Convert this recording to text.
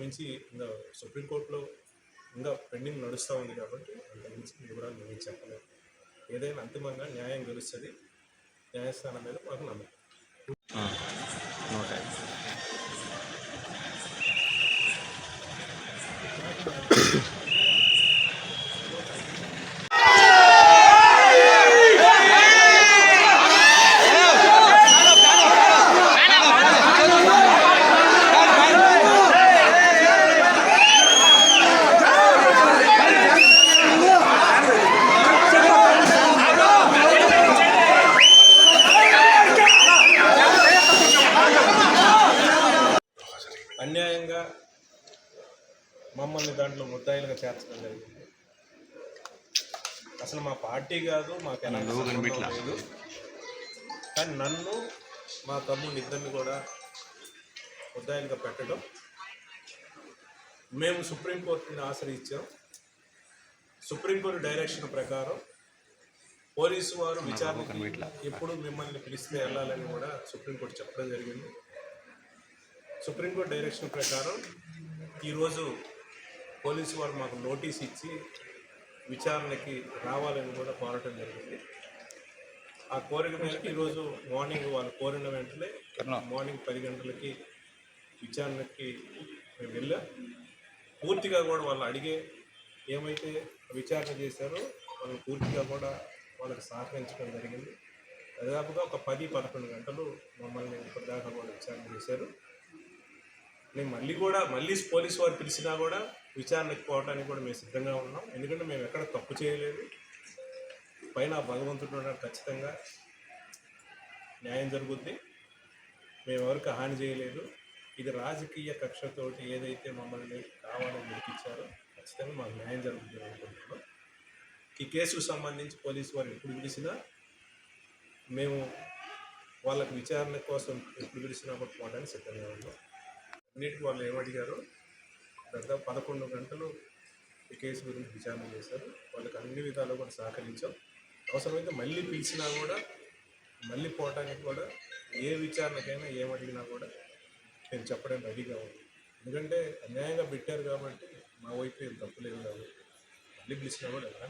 అందుకనే ఇంకా సుప్రీంకోర్టులో ఇంకా పెండింగ్ నడుస్తూ ఉంది కాబట్టి అంతకుమించి వివరాలు మేము చెప్పలేము ఏదైనా అంతిమంగా న్యాయం గెలుస్తుంది న్యాయస్థానం మీద మాకు నమ్మకం. అన్యాయంగా మమ్మల్ని దాంట్లో ముద్దాయిలుగా చేర్చడం జరిగింది. అసలు మా పార్టీ కాదు మాకు ఎలాంటి సంబంధం లేదు. కానీ నన్ను మా తమ్ముడిని ఇద్దరిని కూడా ముద్దాయిలుగా పెట్టడం మేము సుప్రీంకోర్టుని ఆశ్రయించాం. సుప్రీంకోర్టు డైరెక్షన్ ప్రకారం పోలీసు వారు విచారణ ఎప్పుడు మిమ్మల్ని పిలిస్తే వెళ్ళాలని కూడా సుప్రీంకోర్టు చెప్పడం జరిగింది. సుప్రీంకోర్టు డైరెక్షన్ ప్రకారం ఈరోజు పోలీసు వారు మాకు నోటీస్ ఇచ్చి విచారణకి రావాలని కూడా కోరటం జరిగింది. ఆ కోరిక మేరకు ఈరోజు మార్నింగ్ వాళ్ళు కోరిన వెంటనే మార్నింగ్ పది గంటలకి విచారణకి మేము వెళ్ళాం. పూర్తిగా కూడా వాళ్ళు అడిగే ఏమైతే విచారణ చేశారో వాళ్ళు పూర్తిగా కూడా వాళ్ళకి సహకరించడం జరిగింది. దాదాపుగా ఒక పది పదకొండు గంటలు మమ్మల్ని ఇప్పటిదాకా కూడా విచారణ చేశారు. మేము మళ్ళీ కూడా మళ్ళీ పోలీసు వారు పిలిచినా కూడా విచారణకు పోవడానికి కూడా మేము సిద్ధంగా ఉన్నాం. ఎందుకంటే మేము ఎక్కడ తప్పు చేయలేదు. పైన భగవంతుడు ఉన్నాడు ఖచ్చితంగా. న్యాయం జరుగుద్ది. మేము ఎవరికి హాని చేయలేదు. ఇది రాజకీయ కక్షతోటి ఏదైతే మమ్మల్ని కావాలని నిలిపించారో ఖచ్చితంగా మాకు న్యాయం జరుగుతుంది అనుకుంటున్నాం. ఈ కేసుకు సంబంధించి పోలీసు వారు ఎప్పుడు పిలిచినా మేము వాళ్ళకి విచారణ కోసం ఎప్పుడు పిలిచినా కూడా పోవడానికి సిద్ధంగా ఉన్నాం. అన్నిటికీ వాళ్ళు ఏమడిగారు దాదాపు పదకొండు గంటలు ఈ కేసు గురించి విచారణ చేశారు. వాళ్ళకి అన్ని విధాలు కూడా సహకరించాం. అవసరమైతే మళ్ళీ పిలిచినా కూడా మళ్ళీ పోవటానికి కూడా ఏ విచారణకైనా ఏమడిగినా కూడా నేను చెప్పడానికి రెడీగా ఉంది ఎందుకంటే అన్యాయంగా పెట్టారు కాబట్టి మా వైపు ఏం తప్పులేదు కాబట్టి మళ్ళీ పిలిచినా కూడా ఎలా